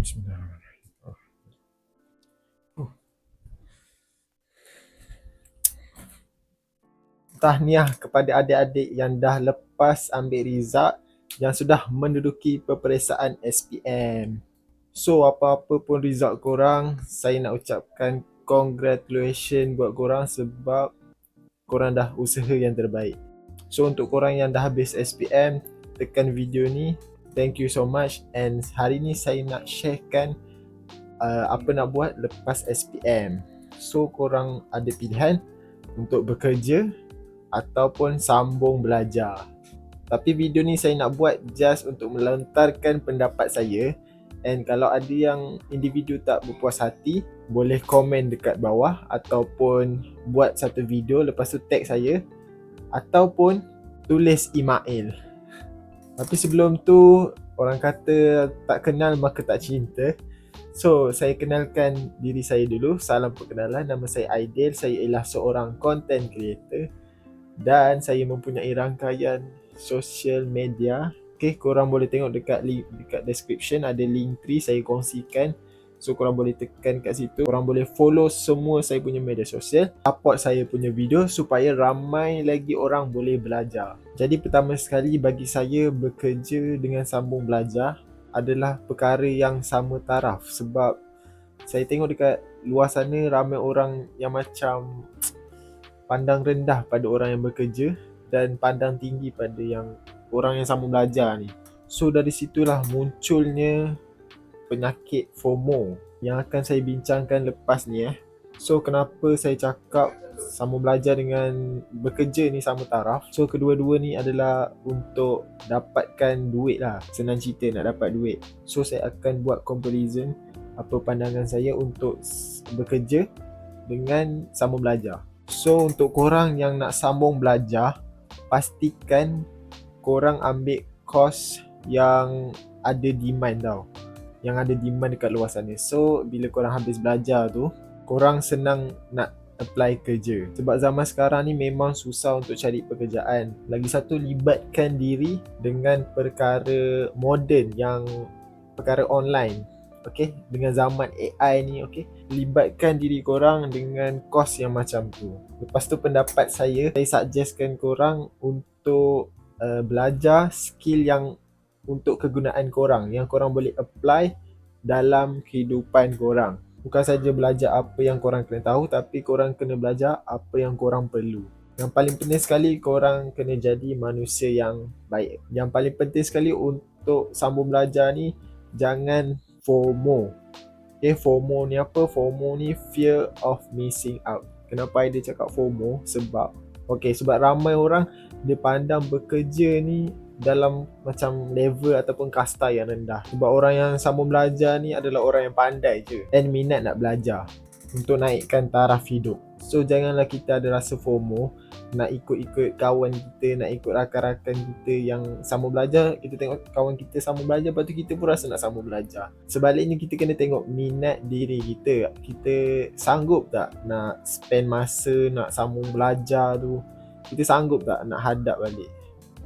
Bismillahirrahmanirrahim. Tahniah kepada adik-adik yang dah lepas ambil result yang sudah menduduki peperiksaan SPM. So apa-apa pun result korang, saya nak ucapkan congratulations buat korang sebab korang dah usaha yang terbaik. So untuk korang yang dah habis SPM, tekan video ni. Thank you so much and hari ni saya nak sharekan uh, apa nak buat lepas SPM. So korang ada pilihan untuk bekerja ataupun sambung belajar. Tapi video ni saya nak buat just untuk melontarkan pendapat saya And kalau ada yang individu tak berpuas hati Boleh komen dekat bawah Ataupun buat satu video lepas tu tag saya Ataupun tulis email Tapi sebelum tu Orang kata tak kenal maka tak cinta. So saya kenalkan diri saya dulu. Salam perkenalan. Nama saya Aidil. Saya ialah seorang content creator. Dan saya mempunyai rangkaian social media. Okay, korang boleh tengok dekat link, dekat description. Ada link tree saya kongsikan. So korang boleh tekan kat situ. Korang boleh follow semua saya punya media sosial. Support saya punya video supaya ramai lagi orang boleh belajar. Jadi pertama sekali bagi saya bekerja dengan sambung belajar adalah perkara yang sama taraf sebab saya tengok dekat luar sana ramai orang yang macam pandang rendah pada orang yang bekerja dan pandang tinggi pada yang orang yang sama belajar ni. So dari situlah munculnya penyakit FOMO yang akan saya bincangkan lepas ni eh. So kenapa saya cakap sama belajar dengan bekerja ni sama taraf. So kedua-dua ni adalah untuk dapatkan duit lah. Senang cerita nak dapat duit. So saya akan buat comparison apa pandangan saya untuk bekerja dengan sama belajar. So untuk korang yang nak sambung belajar, pastikan korang ambil course yang ada demand tau yang ada demand dekat luar sana. So bila korang habis belajar tu korang senang nak apply kerja. Sebab zaman sekarang ni memang susah untuk cari pekerjaan. Lagi satu libatkan diri dengan perkara moden yang perkara online. Okay, dengan zaman AI ni okay, libatkan diri korang dengan kos yang macam tu. Lepas tu pendapat saya saya suggestkan korang untuk uh, belajar skill yang untuk kegunaan korang yang korang boleh apply dalam kehidupan korang. Bukan saja belajar apa yang korang kena tahu tapi korang kena belajar apa yang korang perlu. Yang paling penting sekali korang kena jadi manusia yang baik. Yang paling penting sekali untuk sambung belajar ni jangan FOMO. Okay, FOMO ni apa? FOMO ni fear of missing out. Kenapa dia cakap FOMO? Sebab Okay, sebab ramai orang dia pandang bekerja ni dalam macam level ataupun kasta yang rendah. Sebab orang yang sama belajar ni adalah orang yang pandai je dan minat nak belajar untuk naikkan taraf hidup. So janganlah kita ada rasa FOMO nak ikut-ikut kawan kita nak ikut rakan-rakan kita yang sama belajar. Kita tengok kawan kita sama belajar lepas tu kita pun rasa nak sama belajar. Sebaliknya kita kena tengok minat diri kita. Kita sanggup tak nak spend masa nak sambung belajar tu? Kita sanggup tak nak hadap balik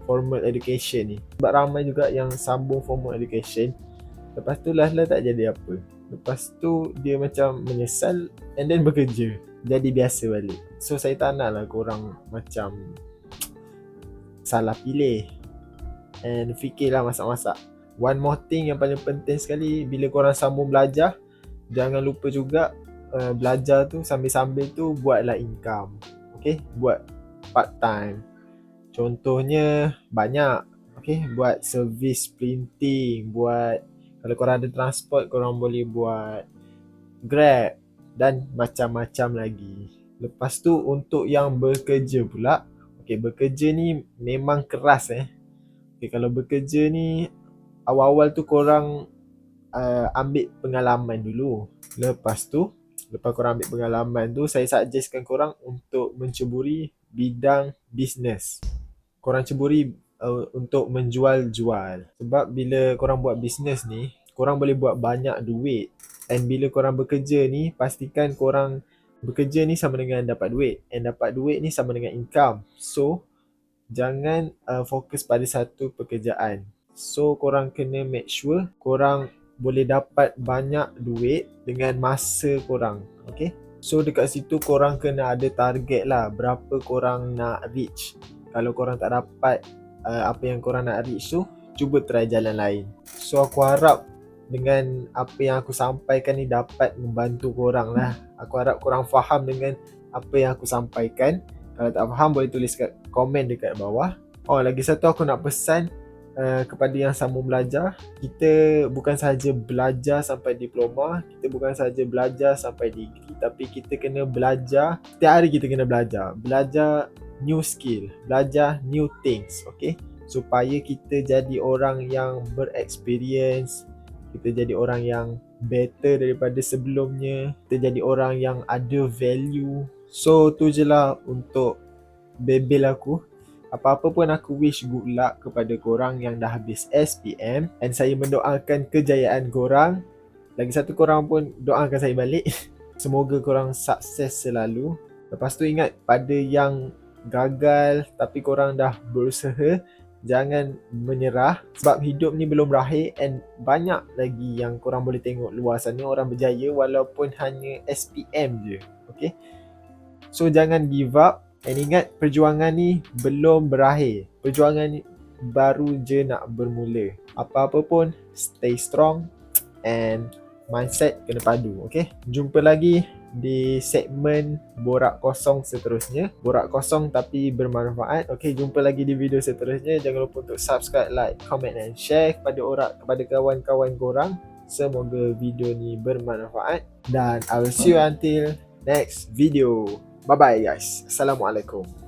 formal education ni. Sebab ramai juga yang sambung formal education. Lepas tu lah lah tak jadi apa. Lepas tu dia macam menyesal and then bekerja. Jadi biasa balik. So saya tak nak lah korang macam salah pilih. And fikirlah masak-masak. One more thing yang paling penting sekali bila korang sambung belajar jangan lupa juga uh, belajar tu sambil-sambil tu buatlah income. Okay? Buat part time. Contohnya banyak. Okay, buat service printing, buat kalau korang ada transport korang boleh buat Grab dan macam-macam lagi. Lepas tu untuk yang bekerja pula, okay bekerja ni memang keras eh. Okay, kalau bekerja ni awal-awal tu korang uh, ambil pengalaman dulu. Lepas tu, lepas korang ambil pengalaman tu, saya suggestkan korang untuk menceburi bidang bisnes. Korang ceburi uh, untuk menjual-jual. Sebab bila korang buat bisnes ni, korang boleh buat banyak duit. And bila korang bekerja ni, pastikan korang bekerja ni sama dengan dapat duit. And dapat duit ni sama dengan income. So, jangan uh, fokus pada satu pekerjaan. So, korang kena make sure korang boleh dapat banyak duit dengan masa korang. Okay. So dekat situ korang kena ada target lah berapa korang nak reach. Kalau korang tak dapat uh, apa yang korang nak reach tu, cuba try jalan lain. So aku harap dengan apa yang aku sampaikan ni dapat membantu korang lah. Aku harap korang faham dengan apa yang aku sampaikan. Kalau tak faham boleh tulis kat komen dekat bawah. Oh lagi satu aku nak pesan Uh, kepada yang sambung belajar kita bukan sahaja belajar sampai diploma kita bukan sahaja belajar sampai degree tapi kita kena belajar setiap hari kita kena belajar. Belajar new skill belajar new things okay? Supaya kita jadi orang yang berexperience kita jadi orang yang better daripada sebelumnya kita jadi orang yang ada value. So tu je lah untuk bebel aku apa-apa pun aku wish good luck kepada korang yang dah habis SPM and saya mendoakan kejayaan korang. Lagi satu korang pun doakan saya balik. Semoga korang sukses selalu. Lepas tu ingat pada yang gagal tapi korang dah berusaha jangan menyerah. Sebab hidup ni belum berakhir and banyak lagi yang korang boleh tengok luar sana. Orang berjaya walaupun hanya SPM je. Okay? So jangan give up And ingat perjuangan ni belum berakhir. Perjuangan ni baru je nak bermula. Apa-apa pun stay strong and mindset kena padu. Okay? Jumpa lagi di segmen borak kosong seterusnya. Borak kosong tapi bermanfaat. Okay, jumpa lagi di video seterusnya. Jangan lupa untuk subscribe, like, comment and share kepada orang kepada kawan-kawan korang. Semoga video ni bermanfaat dan I will see you until next video. Bye bye guys. Assalamualaikum.